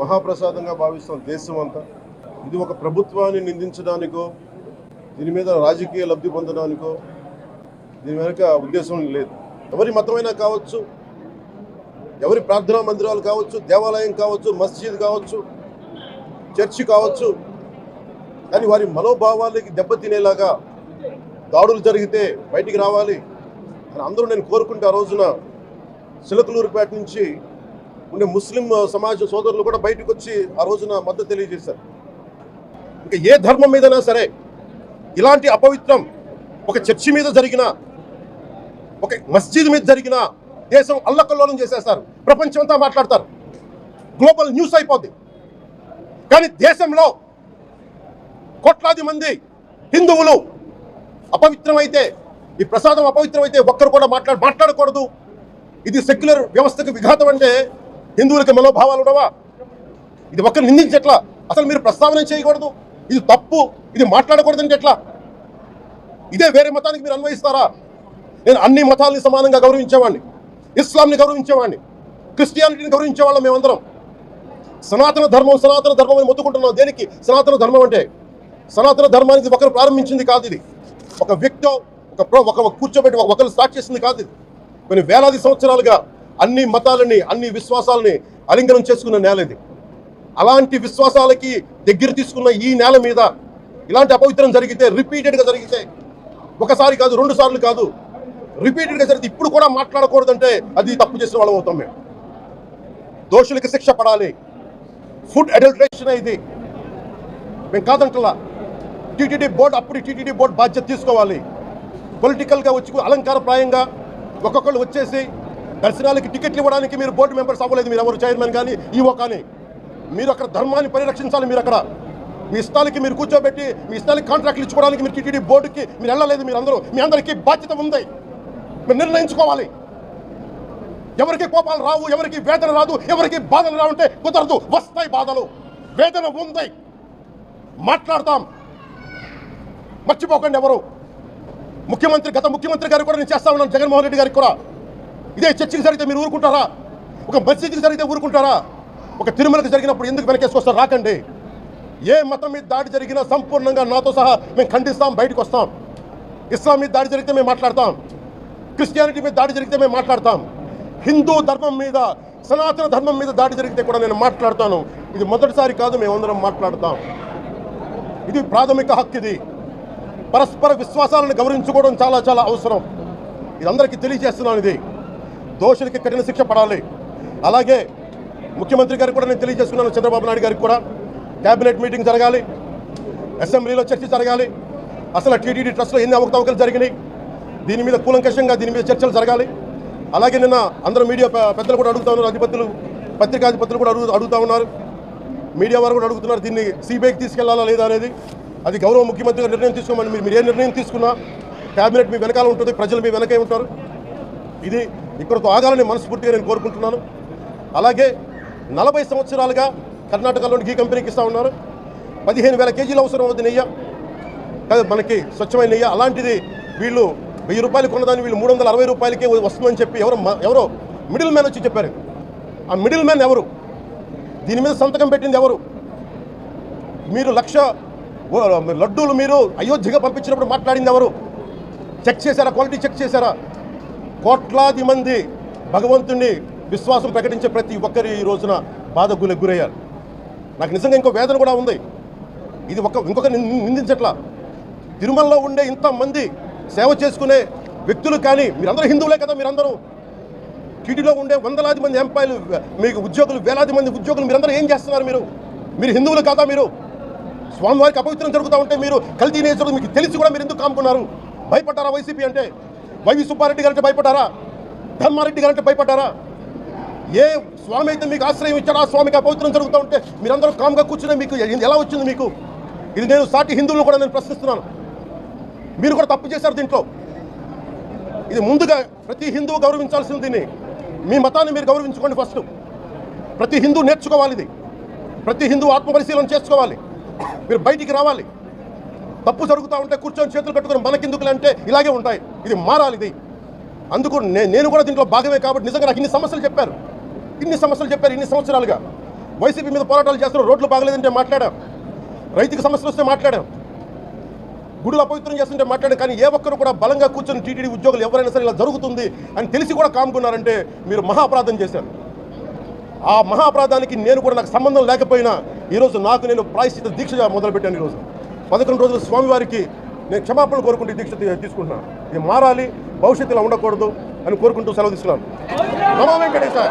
మహాప్రసాదంగా భావిస్తాం దేశం అంతా. ఇది ఒక ప్రభుత్వాన్ని నిందించడానికో దీని మీద రాజకీయ లబ్ధి పొందడానికో దీని వెనక ఉద్దేశం లేదు. ఎవరి మతమైనా కావచ్చు ఎవరి ప్రార్థనా మందిరాలు కావచ్చు దేవాలయం కావచ్చు మస్జిద్ కావచ్చు చర్చి కావచ్చు కానీ వారి మనోభావాలకి దెబ్బతినేలాగా దాడులు జరిగితే బయటికి రావాలి అని అందరూ నేను కోరుకుంటే ఆ రోజున సిలకలూరుపేట నుంచి ఉండే ముస్లిం సమాజ సోదరులు కూడా బయటకు వచ్చి ఆ రోజున మద్దతు తెలియజేశారు. ఇంకా ఏ ధర్మం మీదైనా సరే ఇలాంటి అపవిత్రం ఒక చర్చి మీద జరిగిన ఒక మస్జిద్ మీద జరిగిన దేశం అల్లకల్లోలం చేసేస్తారు. ప్రపంచం అంతా మాట్లాడతారు. గ్లోబల్ న్యూస్ అయిపోద్ది. కానీ దేశంలో కోట్లాది మంది హిందువులు అపవిత్రమైతే ఈ ప్రసాదం అపవిత్రమైతే ఒక్కరు కూడా మాట్లాడ మాట్లాడకూడదు. ఇది సెక్యులర్ వ్యవస్థకు విఘాతం అంటే హిందువులకి మనోభావాలు ఉండవా? ఇది ఒక్కరు నిందించట్లా? అసలు మీరు ప్రస్తావన చేయకూడదు? ఇది తప్పు? ఇది మాట్లాడకూడదని ఎట్లా? ఇదే వేరే మతానికి మీరు అన్వయిస్తారా? నేను అన్ని మతాలని సమానంగా గౌరవించేవాడిని ఇస్లాంని గౌరవించేవాడిని క్రిస్టియానిటీని గౌరవించేవాళ్ళం మేమందరం. సనాతన ధర్మం సనాతన ధర్మం అని మొత్తుకుంటున్నాం. దేనికి? సనాతన ధర్మం అంటే సనాతన ధర్మానికి ఒకరు ప్రారంభించింది కాదు ఇది. ఒక వ్యక్తి ఒక ప్రో ఒక కూర్చోబెట్టి ఒక- ఒకరు స్టార్ట్ చేసింది కాదు ఇది. కొన్ని వేలాది సంవత్సరాలుగా అన్ని మతాలని అన్ని విశ్వాసాలని అలింగనం చేసుకున్న నేల ఇది. అలాంటి విశ్వాసాలకి దగ్గర తీసుకున్న ఈ నేల మీద ఇలాంటి అపవిత్రం జరిగితే రిపీటెడ్గా జరిగితే ఒకసారి కాదు రెండు సార్లు కాదు రిపీటెడ్గా జరిగితే ఇప్పుడు కూడా మాట్లాడకూడదంటే అది తప్పు చేసిన వాళ్ళం అవుతాం మేము. దోషులకి శిక్ష పడాలి. ఫుడ్ అడల్ట్రేషన్ ఇది. మేము కాదంటలా. టీటీడీ బోర్డు అప్పుడు టీటీడీ బోర్డు బాధ్యత తీసుకోవాలి. పొలిటికల్గా వచ్చి అలంకారప్రాయంగా ఒక్కొక్కళ్ళు వచ్చేసి దర్శనాలకి టికెట్లు ఇవ్వడానికి మీరు బోర్డు మెంబర్స్ అవ్వలేదు మీరు ఎవరు చైర్మన్ కానీ ఈవో కానీ. మీరు అక్కడ ధర్మాన్ని పరిరక్షించాలి మీరు అక్కడ. మీ ఇష్టాలకి మీరు కూర్చోబెట్టి మీ ఇష్టాలకి కాంట్రాక్ట్లు ఇచ్చుకోవడానికి మీరు టీటీడీ బోర్డుకి మీరు వెళ్ళలేదు మీరు అందరూ. మీ అందరికీ బాధ్యత ఉంది. మీరు నిర్ణయించుకోవాలి. ఎవరికి కోపాలు రావు ఎవరికి వేదన రాదు ఎవరికి బాధలు రావు కుదరదు. వస్తాయి బాధలు. వేదన ఉంది. మాట్లాడతాం. మర్చిపోకండి ఎవరు. ముఖ్యమంత్రి గత ముఖ్యమంత్రి గారు కూడా నేను చేస్తా ఉన్నాను. జగన్మోహన్ రెడ్డి గారికి కూడా. ఇదే చర్చకి జరిగితే మీరు ఊరుకుంటారా? ఒక మసీదుకి జరిగితే ఊరుకుంటారా? ఒక తిరుమలకి జరిగినప్పుడు ఎందుకు వెనకేసుకొస్తారు రాకండి. ఏ మతం మీద దాడి జరిగినా సంపూర్ణంగా నాతో సహా మేము ఖండిస్తాం బయటకు వస్తాం. ఇస్లాం మీద దాడి జరిగితే మేము మాట్లాడతాం. క్రిస్టియానిటీ మీద దాడి జరిగితే మేము మాట్లాడతాం. హిందూ ధర్మం మీద సనాతన ధర్మం మీద దాడి జరిగితే కూడా నేను మాట్లాడతాను. ఇది మొదటిసారి కాదు మేమందరం మాట్లాడతాం. ఇది ప్రాథమిక హక్కు ఇది. పరస్పర విశ్వాసాలను గౌరవించుకోవడం చాలా చాలా అవసరం. ఇది అందరికీ తెలియజేస్తున్నాను ఇది. దోషులకి కఠిన శిక్ష పడాలి. అలాగే ముఖ్యమంత్రి గారికి కూడా నేను తెలియజేస్తున్నాను చంద్రబాబు నాయుడు గారికి కూడా. క్యాబినెట్ మీటింగ్ జరగాలి. అసెంబ్లీలో చర్చ జరగాలి. అసలు టీటీడీ ట్రస్ట్లో ఎన్ని అవకతవకలు జరిగినాయి? దీని మీద కూలంకషంగా దీని మీద చర్చలు జరగాలి. అలాగే నిన్న అందరూ మీడియా పెద్దలు కూడా అడుగుతా ఉన్నారు అధిపతులు పత్రికాధిపతులు కూడా అడుగు అడుగుతా ఉన్నారు. మీడియా వారు కూడా అడుగుతున్నారు దీన్ని సిబిఐకి తీసుకెళ్ళాలా లేదా అనేది. అది గౌరవ ముఖ్యమంత్రి గారు నిర్ణయం తీసుకోమని మీరు మీరు ఏ నిర్ణయం తీసుకున్నా క్యాబినెట్ మీ వెనకాల ఉంటుంది ప్రజలు మీ వెనకే ఉంటారు. ఇది ఇక్కడతో ఆగాలని మనస్ఫూర్తిగా నేను కోరుకుంటున్నాను. అలాగే నలభై సంవత్సరాలుగా కర్ణాటకలోని గీ కంపెనీకి ఇస్తా ఉన్నారు. పదిహేను వేల కేజీలు అవసరం అవుతుంది నెయ్యి. కదా మనకి స్వచ్ఛమైన నెయ్యి. అలాంటిది వీళ్ళు వెయ్యి రూపాయలు కొన్నదాన్ని వీళ్ళు మూడు వందల అరవై రూపాయలకే వస్తుందని చెప్పి ఎవరో ఎవరో మిడిల్ మ్యాన్ వచ్చి చెప్పారు. ఆ మిడిల్ మ్యాన్ ఎవరు? దీని మీద సంతకం పెట్టింది ఎవరు? మీరు లక్ష లడ్డూలు మీరు అయోధ్యగా పంపించినప్పుడు మాట్లాడింది ఎవరు? చెక్ చేశారా? క్వాలిటీ చెక్ చేశారా? కోట్లాది మంది భగవంతుణ్ణి విశ్వాసం ప్రకటించే ప్రతి ఒక్కరి ఈ రోజున బాధకు గురయ్యారు. నాకు నిజంగా ఇంకో వేదన కూడా ఉంది. ఇది ఒక ఇంకొక నిందించట్లా. తిరుమలలో ఉండే ఇంతమంది సేవ చేసుకునే వ్యక్తులు కానీ మీరందరూ హిందువులే కదా మీరందరూ. టీటీలో ఉండే వందలాది మంది ఎంపాయలు మీకు ఉద్యోగులు వేలాది మంది ఉద్యోగులు మీరందరూ ఏం చేస్తున్నారు మీరు? మీరు హిందువులు కాదా మీరు? స్వామివారికి అపవిత్రం జరుగుతూ ఉంటే మీరు కల్తీ నేచర్ మీకు తెలిసి కూడా మీరు ఎందుకు కాముకున్నారు? భయపడ్డారా వైసీపీ అంటే? వైవి సుబ్బారెడ్డి గారంటే భయపడ్డారా? ధర్మారెడ్డి గారంటే భయపడ్డారా? ఏ స్వామి అయితే మీకు ఆశ్రయం ఇచ్చారో ఆ స్వామికి అపవిత్రం జరుగుతూ ఉంటే మీరందరూ కామ్గా కూర్చునే మీకు ఇది ఎలా వచ్చింది మీకు? ఇది నేను సాటి హిందువులు కూడా నేను ప్రశ్నిస్తున్నాను. మీరు కూడా తప్పు చేశారు దీంట్లో. ఇది ముందుగా ప్రతి హిందువు గౌరవించాల్సింది దీన్ని. మీ మతాన్ని మీరు గౌరవించుకోండి ఫస్ట్. ప్రతి హిందూ నేర్చుకోవాలి ఇది. ప్రతి హిందూ ఆత్మపరిశీలన చేసుకోవాలి. మీరు బయటికి రావాలి. తప్పు జరుగుతూ ఉంటే కూర్చొని చేతులు కట్టుకొని మనకెందుకులు అంటే ఇలాగే ఉంటాయి. ఇది మారాలి ఇది. అందుకు నేను కూడా దీంట్లో భాగమే కాబట్టి నిజంగా నాకు ఇన్ని సమస్యలు చెప్పారు. ఇన్ని సమస్యలు చెప్పారు ఇన్ని సంవత్సరాలుగా. వైసీపీ మీద పోరాటాలు చేస్తున్నారు రోడ్లు బాగలేదంటే మాట్లాడాం. రైతుకి సమస్యలు వస్తే మాట్లాడాం. గుడులు అపవిత్రం చేస్తుంటే మాట్లాడాం కానీ ఏ ఒక్కరు కూడా బలంగా కూర్చొని టీటీడీ ఉద్యోగులు ఎవరైనా సరే ఇలా జరుగుతుంది అని తెలిసి కూడా కామ్కున్నారంటే మీరు మహాపరాధం చేశారు. ఆ మహాపరాధానికి నేను కూడా నాకు సంబంధం లేకపోయినా ఈరోజు నాకు నేను ప్రాయశ్చిత దీక్ష మొదలుపెట్టాను ఈరోజు. పదకొండు రోజులు స్వామివారికి నేను క్షమాపణ కోరుకుంటూ ఈ దీక్ష తీసుకుంటున్నాను ఇది మారాలి భవిష్యత్తులో ఉండకూడదు అని కోరుకుంటూ సెలవు తీసుకున్నాను. నమో వెంకటేశ్వర